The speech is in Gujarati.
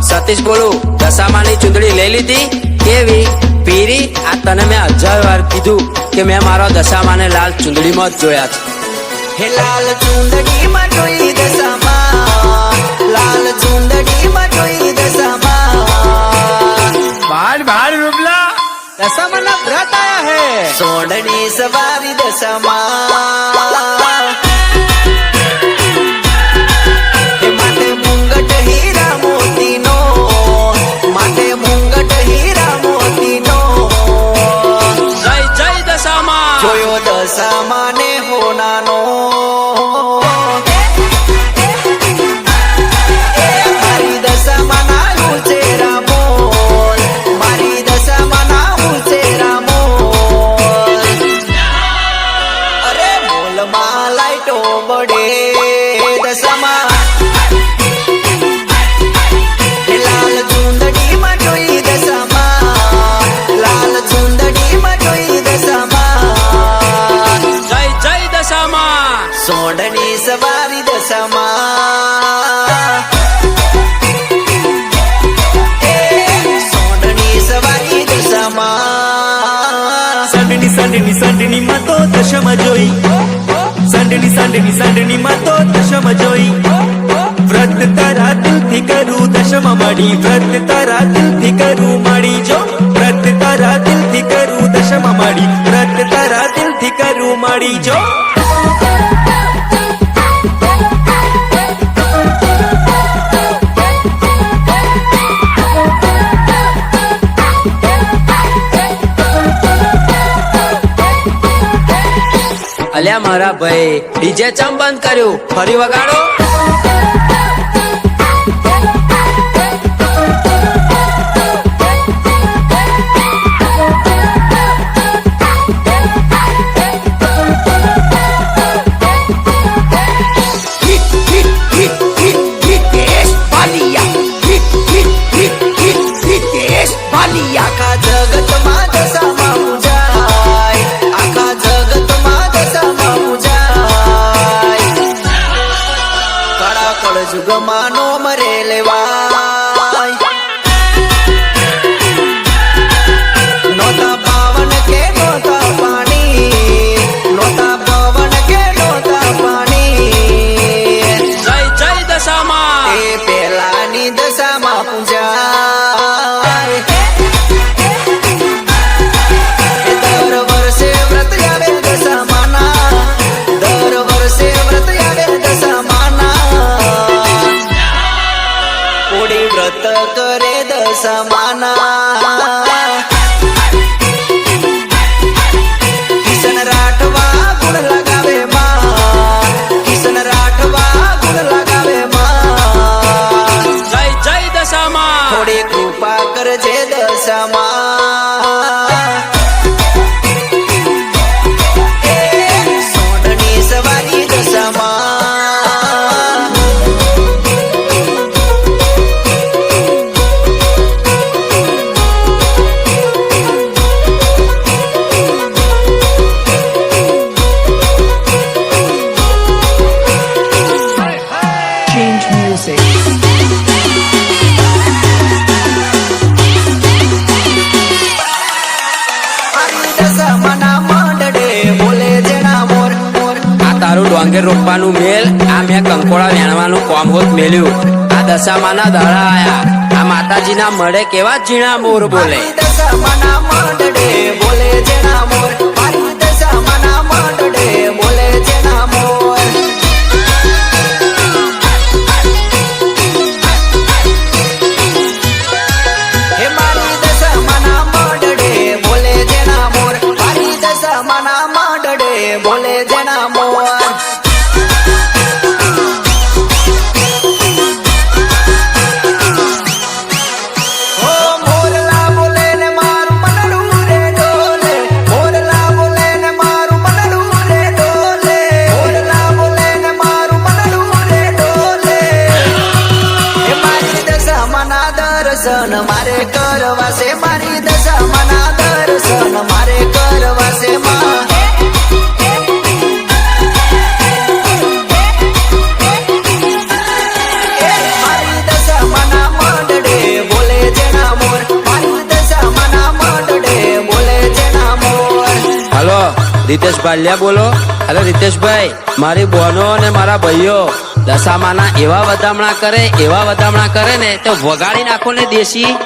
સતીશ બોલું દશામાની ચૂંદડી લઈ લીધી કેવી? પીરી? આ તને મેં હજાર વાર કીધું કે મેં મારા દશામાને લાલ ચૂંદડીમાં જ જોયા છે. હે લાલ ચુંદડીમાં જોઈ હે સોડની સવારી દશામાં દશામાં સોડની સવારી દશામાં એ સોડની સવારી દશામાં સંડની સંડની સંડની માં તો દશમ જોઈ સંડની સંડની સંડની માં તો દશમ જોઈ વ્રત તારા દિલથી કરું દશમ મળી વ્રત તારા દિલથી કરું મળી જો વ્રત તારા દિલથી કરું દશમ મળી વ્રત તારા દિલથી કરું મળી જો અલ્યા મારા ભાઈ ડીજે ચમ બંધ કર્યું? ફરી વગાડો. যুগমানো music. તારું ડોંગેર રોપવાનું મેલ આ મેં કંકોડા વેણવાનું કોમ હોત મેલ્યું આ દશામાના દડા આયા આ માતાજીના મળે કેવા ઝીણા મોર બોલે દશામાના બોલે ઝીણા મોર એ મારી. મોર દર્શન મારે કરવા સે મારી દશા મના દર્શન મારે કરવા છે માં રીતેશ પાલ્યા બોલો. હલો રીતેશભાઈ, મારી બહેનો અને મારા ભાઈઓ, દશામાના એવા વધામણા કરે, એવા વધામણા કરે ને, તો વગાડી નાખો ને દેશી.